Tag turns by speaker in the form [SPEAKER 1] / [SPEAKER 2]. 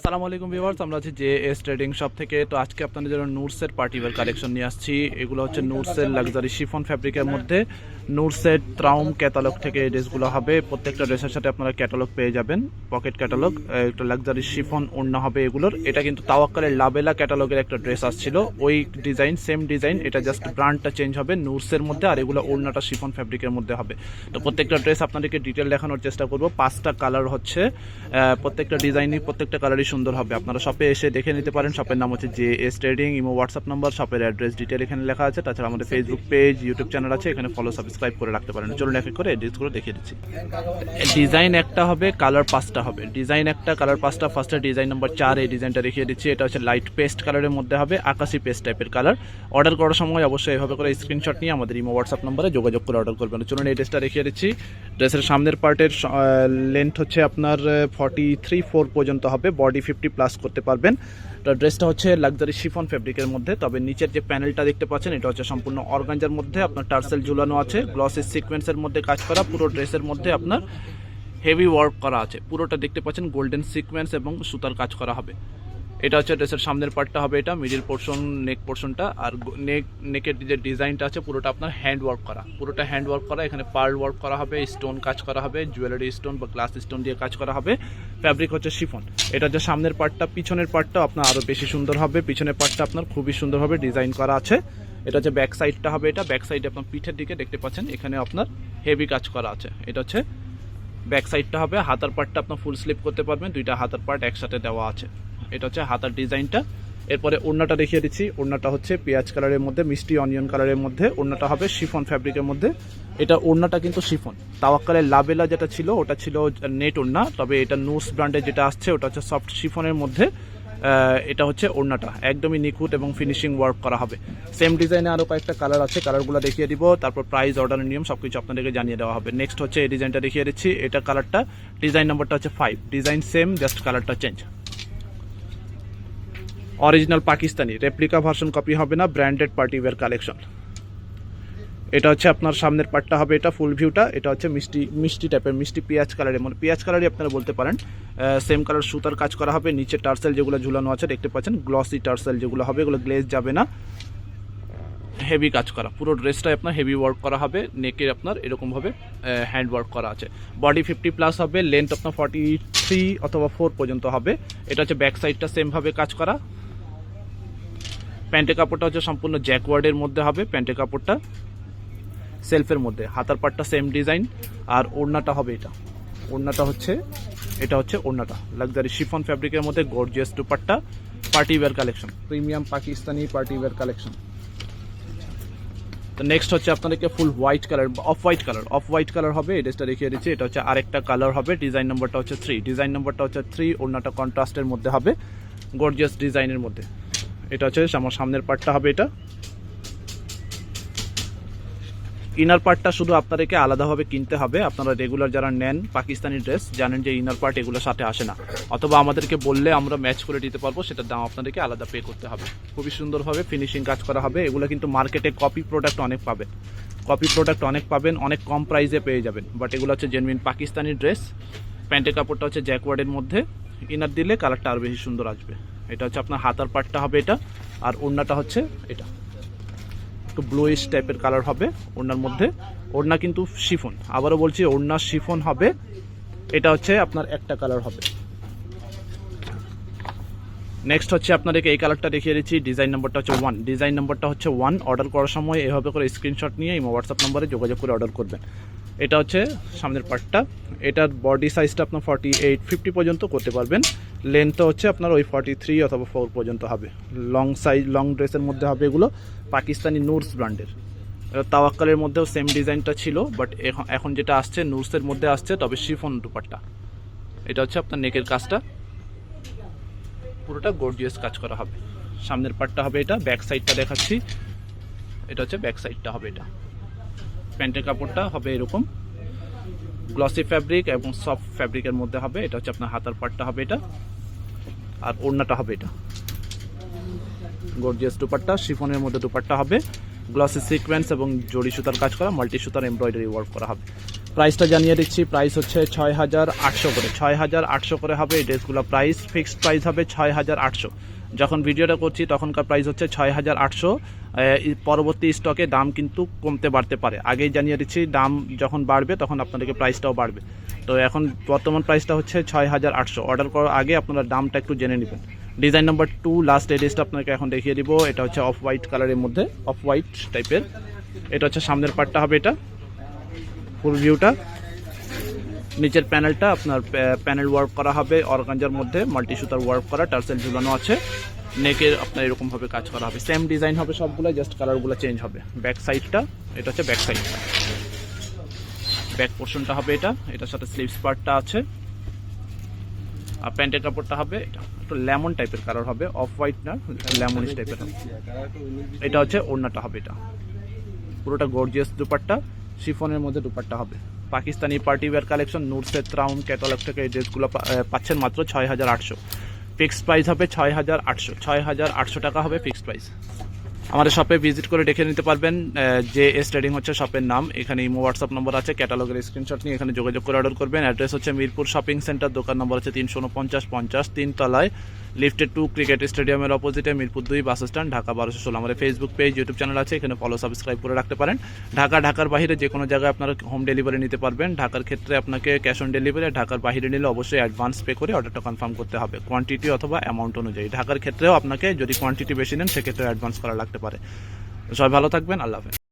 [SPEAKER 1] আসসালামু আলাইকুম ভিউয়ার্স, আমরা আছি জে এস ট্রেডিং শপ থেকে। তো আজকে আপনাদের জন্য নুটসের পার্টিওয়ার কালেকশন নিয়ে আসছি। এগুলো হচ্ছে নুটসের লাক্সারি শিফন ফ্যাব্রিকের মধ্যে। নুটসের ট্রাউম ক্যাটালগ থেকে ড্রেসগুলো হবে। প্রত্যেকটা ড্রেসের সাথে আপনারা ক্যাটালগ পেয়ে যাবেন। পকেট ক্যাটালগ একটা লাক্সারি শিফন ওড়না হবে এগুলোর। এটা কিন্তু তাওয়াক্কালের লাবেলা ক্যাটালগের একটা ড্রেস আসছিল। ওই ডিজাইন সেম ডিজাইন, এটা জাস্ট ব্র্যান্ডটা চেঞ্জ হবে নুটসের মধ্যে আর এগুলো ওড়নাটা শিফন ফ্যাব্রিকের মধ্যে হবে। তো প্রত্যেকটা ড্রেস আপনাদেরকে ডিটেল দেখানোর চেষ্টা করব। পাঁচটা কালার হচ্ছে প্রত্যেকটা ডিজাইনই প্রত্যেকটা কালারই সুন্দর হবে। আপনারা শপে এসে দেখে নিতে পারেন। শপের নাম হচ্ছে J S trading Imo WhatsApp number শপের অ্যাড্রেস ডিটেল এখানে লেখা আছে। তাছাড়া আমাদের ফেসবুক পেজ ইউটিউব চ্যানেল আছে। এখানে ফলো সাবস্ক্রাইব করে রাখতে পারেন। চলুন এক এক করে ড্রেসগুলো দেখিয়ে দিচ্ছি। ডিজাইন একটা হবে কালার পাঁচটা হবে। ডিজাইন একটা কালার পাঁচটা ফার্স্টে ডিজাইন নাম্বার চার এই ডিজাইনটা দেখিয়ে দিচ্ছি। এটা হচ্ছে লাইট পেস্ট কালারের মধ্যে হবে আকাশি পেস্ট টাইপের কালার অর্ডার করার সময় অবশ্যই এভাবে করে স্ক্রিনশট নিয়ে আমাদের ইমো হোয়াটসঅ্যাপ নম্বরে যোগাযোগ করে অর্ডার করবেন। চলুন এই ড্রেসটা দেখিয়ে দিচ্ছি। ড্রেসের সামনের পার্টের লেন্থ হচ্ছে আপনার ফর্টি থ্রি ফোর পর্যন্ত হবে। বডি ফিফটি প্লাস করতে পারবেন। তো ড্রেসটা হচ্ছে লাক্সারি শিফন ফেব্রিকের মধ্যে। তবে নিচের যে প্যানেলটা দেখতে পাচ্ছেন, এটা হচ্ছে সম্পূর্ণ অর্গানজার মধ্যে। আপনার টার্সেল ঝুলানো আছে গ্লসের সিকোয়েন্সের মধ্যে কাজ করা, পুরো ড্রেসের মধ্যে আপনার হেভি ওয়ার্ক করা আছে। পুরোটা দেখতে পাচ্ছেন গোল্ডেন সিকোয়েন্স এবং সুতার কাজ করা হবে। এটা হচ্ছে ড্রেসের সামনের পার্টটা হবে এটা মিডিল পোর্শন নেক পোর্শনটা আর নেক নেকের যে ডিজাইনটা আছে, পুরোটা আপনার হ্যান্ড ওয়ার্ক করা। পুরোটা হ্যান্ড ওয়ার্ক করা, এখানে পার্ল ওয়ার্ক করা হবে স্টোন কাজ করা হবে জুয়েলারি স্টোন বা গ্লাস স্টোন দিয়ে কাজ করা হবে ফ্যাব্রিক হচ্ছে শিফন এটা যে সামনের পার্টটা পিছনের পার্টটা আপনার আরও বেশি সুন্দর হবে, পিছনের পার্টটা আপনার খুবই সুন্দরভাবে ডিজাইন করা আছে। এটা হচ্ছে ব্যাক সাইডটা হবে এটা ব্যাক সাইডে আপনার পিঠের দিকে দেখতে পাচ্ছেন, এখানে আপনার হেভি কাজ করা আছে। এটা হচ্ছে ব্যাক সাইডটা হবে, হাতার পার্টটা আপনার ফুল স্লিপ করতে পারবেন, দুইটা হাতার পার্ট একসাথে দেওয়া আছে। এটা হচ্ছে হাতার ডিজাইনটা। এরপরে ওড়নাটা দেখিয়ে দিচ্ছি। ওড়নাটা হচ্ছে পেঁয়াজ কালারের মধ্যে, মিষ্টি, অনিয়ন কালারের মধ্যে। ওড়নাটা হবে শিফন ফ্যাব্রিকের মধ্যে। এটা ওড়নাটা কিন্তু শিফন। তাওয়াক্কালের লাবেলা যেটা ছিল, ওটা ছিল নেট ওড়না। তবে এটা নুস ব্র্যান্ডের যেটা আসছে, ওটা হচ্ছে সফট শিফনের মধ্যে এটা হচ্ছে ওড়নাটা। একদমই নিখুঁত এবং ফিনিশিং ওয়ার্ক করা হবে। সেম ডিজাইনে আরও কয়েকটা কালার আছে। কালারগুলো দেখিয়ে দিব। তারপর প্রাইস অর্ডারের নিয়ম সব কিছু আপনাদেরকে জানিয়ে দেওয়া হবে। নেক্সট হচ্ছে এই ডিজাইনটা দেখিয়ে দিচ্ছি। এটা কালারটা ডিজাইন নাম্বারটা হচ্ছে ফাইভ ডিজাইন সেম জাস্ট কালারটা change original Pakistani. Replica version copy হবে না ব্র্যান্ডেড পার্টি ওয়্যার কালেকশন এটা হচ্ছে আপনার সামনের পার্টটা হবে, এটা ফুল ভিউটা এটা হচ্ছে মিষ্টি মিষ্টি টাইপের মিষ্টি পেঁয়াজ কালারের মানে পেঁয়াজ কালারই আপনারা বলতে পারেন। সেম কালার সুতার কাজ করা হবে, নিচে টার্সেল যেগুলো ঝুলানো আছে, দেখতে পাচ্ছেন গ্লসি টার্সেল যেগুলো হবে, এগুলো গ্লেজ যাবে না। হেভি কাজ করা, পুরো ড্রেসটাই আপনার হেভি ওয়ার্ক করা হবে নেকে আপনার এরকমভাবে হ্যান্ড ওয়ার্ক করা আছে। বডি ফিফটি প্লাস হবে লেন্থ আপনার ফর্টি থ্রি অথবা ফোর পর্যন্ত হবে। এটা হচ্ছে ব্যাক সাইডটা সেমভাবে কাজ করা। প্যান্টের কাপড়টা হচ্ছে সম্পূর্ণ জ্যাকওয়ার্ডের মধ্যে হবে প্যান্টের কাপড়টা সেলফের মধ্যে। হাতার পাটটা সেম ডিজাইন আর ওড়নাটা হবে এটা। ওড়নাটা হচ্ছে এটা হচ্ছে ওড়নাটা। লাক্সারি শিফন ফ্যাব্রিকের মধ্যে gorgeous dupatta party wear collection premium Pakistani party wear collection তো নেক্সট হচ্ছে আপনাদেরকে full white colour off white colour off white colour হবে এই ড্রেসটা দেখিয়ে দিচ্ছি এটা হচ্ছে আরেকটা কালার হবে ডিজাইন নাম্বারটা হচ্ছে থ্রি ডিজাইন নাম্বারটা হচ্ছে থ্রি ওড়নাটা কন্ট্রাস্টের মধ্যে হবে গর্জিয়াস ডিজাইনের মধ্যে। এটা হচ্ছে আমার সামনের পার্টটা হবে এটা। ইনার পার্টটা শুধু আপনাদেরকে আলাদাভাবে কিনতে হবে। আপনারা রেগুলার যারা নেন পাকিস্তানি ড্রেস জানেন যে ইনার পার্ট এগুলোর সাথে আসে না। অথবা আমাদেরকে বললে আমরা ম্যাচ করে দিতে পারব, সেটার দাম আপনাদেরকে আলাদা পে করতে হবে। খুবই সুন্দরভাবে ফিনিশিং কাজ করা হবে। এগুলো কিন্তু মার্কেটে কপি প্রোডাক্ট অনেক পাবেন। কপি প্রোডাক্ট অনেক পাবেন, অনেক কম প্রাইসে পেয়ে যাবেন। বাট এগুলো হচ্ছে জেনুইন পাকিস্তানি ড্রেস প্যান্টের কাপড়টা হচ্ছে জ্যাকওয়ার্ডের মধ্যে। ইনার দিলে কালারটা আরও বেশি সুন্দর আসবে। এটা হচ্ছে আপনার হাতার পার্টটা হবে এটা, আর ওড়নাটা হচ্ছে এটা। একটু ব্লুইশ টাইপের কালার হবে ওড়নার মধ্যে। ওড়না কিন্তু শিফন। আবারও বলছি, ওড়না শিফন হবে। এটা হচ্ছে আপনার একটা কালার হবে। নেক্সট হচ্ছে আপনাদেরকে এই কালারটা দেখিয়ে দিচ্ছি ডিজাইন নাম্বারটা হচ্ছে ওয়ান ডিজাইন নাম্বারটা হচ্ছে ওয়ান অর্ডার করার সময় এভাবে করে স্ক্রিনশট নিয়ে এই হোয়াটসঅ্যাপ নাম্বারে যোগাযোগ করে অর্ডার করবেন। এটা হচ্ছে সামনের পার্টটা এটার বডি সাইজটা আপনার ফর্টি এইট ফিফটি পর্যন্ত করতে পারবেন। লেন্থটা হচ্ছে আপনার ওই ফর্টি থ্রি অথবা ফোর পর্যন্ত হবে। লং সাইজ লং ড্রেসের মধ্যে হবে এগুলো পাকিস্তানি নুরস ব্র্যান্ডের তাওয়াক্কালের মধ্যেও সেম ডিজাইনটা ছিল বাট এখন এখন যেটা আসছে নুরসের মধ্যে আসছে, তবে শিফন দুপাট্টা। এটা হচ্ছে আপনার নেকের কাজটা। পুরোটা গর্জিয়াস কাজ করা হবে। সামনের পার্টটা হবে এটা ব্যাক সাইডটা দেখাচ্ছি। এটা হচ্ছে ব্যাক সাইডটা হবে এটা। প্যান্টের কাপড়টা হবে এরকম। গ্লসি ফ্যাব্রিক এবং সফট ফ্যাব্রিকের মধ্যে হবে। এটা হচ্ছে আপনার হাতার পার্টটা হবে এটা। আর ওড়নাটা হবে এটা। গর্জিয়াস দুপাট্টা, শিফনের মধ্যে দুপাট্টা হবে। গ্লসি সিকোয়েন্স এবং জড়ি সুতার কাজ করা মাল্টি সুতার এমব্রয়ডারি ওয়ার্ক করা হবে। প্রাইসটা জানিয়ে দিচ্ছি প্রাইস হচ্ছে ছয় হাজার আটশো করে। ছয় হাজার আটশো করে হবে এই ড্রেসগুলো প্রাইস ফিক্সড প্রাইস হবে ছয় হাজার আটশো। যখন ভিডিওটা করছি, তখনকার প্রাইস হচ্ছে ছয় হাজার আটশো। পরবর্তী স্টকে দাম কিন্তু কমতে বাড়তে পারে। আগেই জানিয়ে দিচ্ছি, দাম যখন বাড়বে, তখন আপনাদেরকে প্রাইসটাও বাড়বে। তো এখন বর্তমান প্রাইসটা হচ্ছে ছয় হাজার আটশো। অর্ডার করার আগে আপনারা দামটা একটু জেনে নেবেন। ডিজাইন নাম্বার টু লাস্ট এই ড্রেসটা আপনাকে এখন দেখিয়ে দিব। এটা হচ্ছে অফ হোয়াইট কালারের মধ্যে অফ হোয়াইট টাইপের এটা হচ্ছে সামনের পার্টটা হবে এটা। ফুল ভিউটা নিচের প্যানেলটা আপনার প্যানেল ওয়ার্ক করা হবে, অর্গানজার মধ্যে মাল্টি সুতার ওয়ার্ক করা, টার্সেল ঝুলানো আছে নেকের আপনার এরকমভাবে কাজ করা হবে। সেম ডিজাইন হবে সবগুলো জাস্ট কালারগুলো চেঞ্জ হবে। ব্যাক সাইডটা এটা হচ্ছে ব্যাক সাইডটা ব্যাক পোর্শনটা হবে এটা, এটার সাথে স্লিভস পার্টটা আছে। আর প্যান্টের কাপড়টা হবে, এটা একটু লেমন টাইপের কালার হবে অফ হোয়াইট না লেমনিশ টাইপের হবে। এটা হচ্ছে ওড়নাটা হবে এটা। পুরোটা গর্জিয়াস দুপাট্টা শিফনের মধ্যে দুপাট্টা হবে। পাকিস্তানি পার্টি ওয়্যার কালেকশন নুরসের ত্রাউন ক্যাটালগ থেকে এই ড্রেসগুলো পাচ্ছেন মাত্র ছয় হাজার আটশো। ফিক্সড প্রাইস হবে ছয় হাজার আটশো। ছয় হাজার আটশো টাকা হবে ফিক্সড প্রাইস। আমাদের শপে ভিজিট করে দেখে নিতে পারবেন যে এস ট্রেডিং হচ্ছে শপের নাম। এখানে ইমো হোয়াটসঅ্যাপ নম্বর আছে, ক্যাটালগের স্ক্রিনশট নিয়ে এখানে যোগাযোগ করে অর্ডার করবেন। অ্যাড্রেস হচ্ছে মিরপুর শপিং সেন্টার, দোকান নম্বর হচ্ছে তিনশো উনপঞ্চাশ পঞ্চাশ তিন তলায় লিফটেড টু ক্রিকেট স্টেডিয়ামের অপোজিটে মিরপুর দুই বাস স্ট্যান্ড ঢাকা বারোশো ষোলো। আমাদের ফেসবুক পেজ ইউটিউব চ্যানেল আছে, এখানে ফলো সাবস্ক্রাইব করে রাখতে পারেন। ঢাকা, ঢাকার বাইরে যে কোনো জায়গায় আপনারা হোম ডেলিভারি নিতে পারবেন। ঢাকার ক্ষেত্রে আপনাকে ক্যাশ অন ডেলিভারি ঢাকার বাইরে নিলে অবশ্যই অ্যাডভান্স পে করে অর্ডারটা কনফার্ম করতে হবে কোয়ান্টিটি অথবা অ্যামাউন্ট অনুযায়ী। ঢাকার ক্ষেত্রেও আপনাকে যদি কোয়ান্টিটি বেশি নেন, সেক্ষেত্রে অ্যাডভান্স করা লাগতে পারে। সবাই ভালো থাকবেন, আল্লাহ হাফেজ।